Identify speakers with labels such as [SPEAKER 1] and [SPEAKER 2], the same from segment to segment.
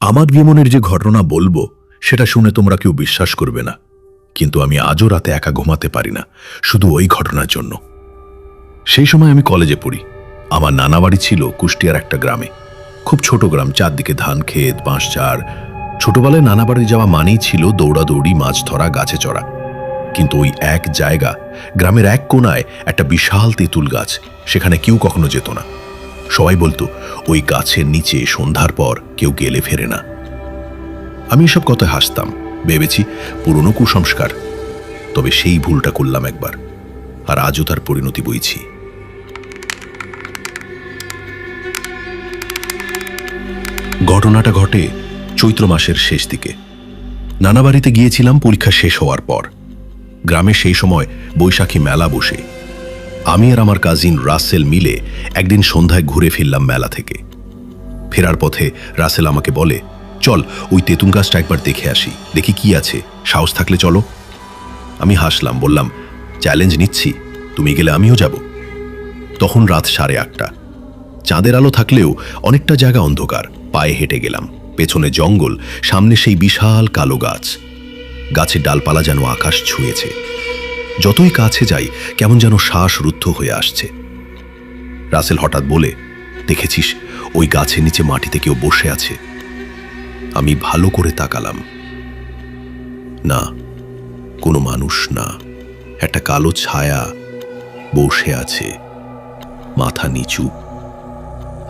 [SPEAKER 1] আমার জীবনের যে ঘটনা বলব, সেটা শুনে তোমরা কেউ বিশ্বাস করবে না। কিন্তু আমি আজও রাতে একা ঘুমাতে পারি না, শুধু ওই ঘটনার জন্য। সেই সময় আমি কলেজে পড়ি। আমার নানা বাড়ি ছিল কুষ্টিয়ার একটা গ্রামে। খুব ছোট গ্রাম, চারদিকে ধান, ক্ষেত বাঁশঝাড় ছোটবেলায় নানা বাড়ি যাওয়া মানেই ছিল দৌড়াদৌড়ি, মাছ ধরা, গাছে চড়া। কিন্তু ওই এক জায়গা, গ্রামের এক কোনায় একটা বিশাল তেঁতুল গাছ, সেখানে কেউ কখনো যেত না। সবাই বলতো, ওই গাছের নিচে সন্ধ্যার পর কেউ গেলে ফেরে না। আমি এসব কথায় হাসতাম, ভেবেছি পুরনো কুসংস্কার, তবে সেই ভুলটা করলাম একবার, আর আজও তার পরিণতি বইছি। ঘটনাটা ঘটে চৈত্র মাসের শেষ দিকে। নানা বাড়িতে গিয়েছিলাম, পরীক্ষা শেষ হওয়ার পর। গ্রামে সেই সময় বৈশাখী মেলা বসে। আমি আর আমার কাজিন রাসেল মিলে একদিন সন্ধ্যায় ঘুরে ফিরলাম মেলা থেকে। ফেরার পথে রাসেল আমাকে বলে, চল, ওই তেঁতুল গাছটা একবার দেখে আসি, দেখি কি আছে, সাহস থাকলে চলো। আমি হাসলাম, বললাম চ্যালেঞ্জ নিচ্ছি, তুমি গেলে আমিও যাব। তখন রাত সাড়ে আটটা। চাঁদের আলো থাকলেও অনেকটা জায়গা অন্ধকার, পায়ে হেঁটে গেলাম। পেছনে জঙ্গল, সামনে সেই বিশাল কালো গাছ। গাছের ডালপালা যেন আকাশ ছুঁয়েছে। যতই কাছে যাই, কেমন যেন শ্বাস রুদ্ধ হয়ে আসছে। রাসেল হঠাৎ বলে, দেখেছিস, ওই গাছের নিচে মাটিতে কেউ বসে আছে। আমি ভালো করে তাকালাম। না, কোনো মানুষ না। একটা কালো ছায়া বসে আছে, মাথা নিচু।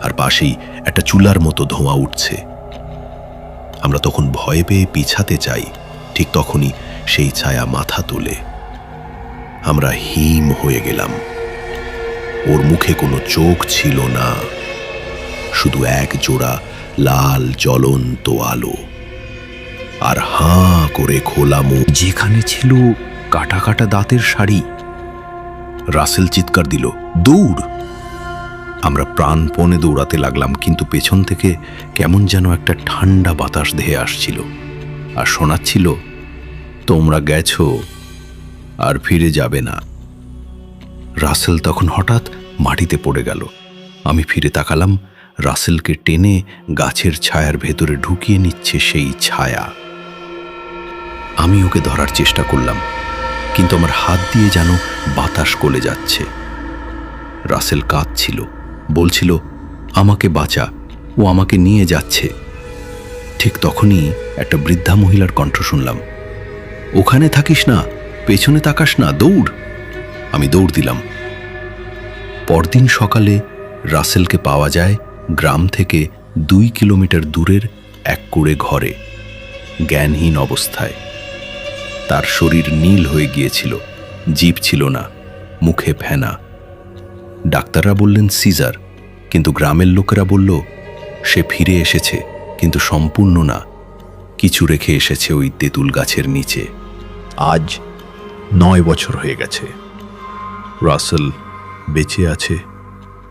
[SPEAKER 1] আর পাশেই একটা চুলার মতো ধোঁয়া উঠছে। আমরা তখন ভয় পেয়ে পিছাতে চাই ঠিক তখনই সেই ছায়া মাথা তোলে। আমরা হিম হয়ে গেলাম। ওর মুখে কোনো চোখ ছিল না, শুধু এক জোড়া লাল জ্বলন্ত আলো। আর হাঁ করে খোলা মুখ।
[SPEAKER 2] যেখানে ছিল কাটা কাটা দাঁতের শাড়ি।
[SPEAKER 1] রাসেল চিৎকার দিল দৌড় আমরা প্রাণপণে দৌড়াতে লাগলাম, কিন্তু পেছন থেকে কেমন যেন একটা ঠান্ডা বাতাস ধেয়ে আসছিল। আর শোনাচ্ছিল, তোমরা গেছো আর ফিরে যাবে না। রাসেল তখন হঠাৎ মাটিতে পড়ে গেল। আমি ফিরে তাকালাম, রাসেলকে টেনে গাছের ছায়ার ভেতরে ঢুকিয়ে নিচ্ছে সেই ছায়া। আমি ওকে ধরার চেষ্টা করলাম, কিন্তু আমার হাত দিয়ে যেন বাতাস গলে যাচ্ছে। রাসেল কাঁদছিল, বলছিল, আমাকে বাঁচা, ও আমাকে নিয়ে যাচ্ছে। ঠিক তখনই একটা বৃদ্ধা মহিলার কণ্ঠ শুনলাম, ওখানে থাকিস না পেছনে তাকাস না, দৌড়। আমি দৌড় দিলাম। পরদিন সকালে রাসেলকে পাওয়া যায় গ্রাম থেকে দুই কিলোমিটার দূরের এক কুড়ে ঘরে, জ্ঞানহীন অবস্থায়। তার শরীর নীল হয়ে গিয়েছিল, জীব ছিল না, মুখে ফেনা। ডাক্তাররা বললেন, সিজার। কিন্তু গ্রামের লোকেরা বলল, সে ফিরে এসেছে, কিন্তু সম্পূর্ণ না। কিছু রেখে এসেছে ওই তেঁতুল গাছের নিচে। আজ নয় বছর হয়ে গেছে। রাসেল বেঁচে আছে,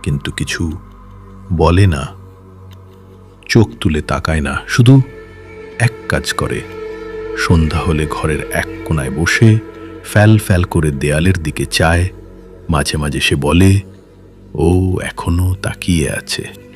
[SPEAKER 1] কিন্তু কিছু বলে না। চোখ তুলে তাকায় না, শুধু এক কাজ করে। সন্ধ্যা হলে ঘরের এক কোনায় বসে ফ্যাল ফ্যাল করে দেয়ালের দিকে চায়। মাঝে মাঝে সে বলে, ও এখনও তাকিয়ে আছে।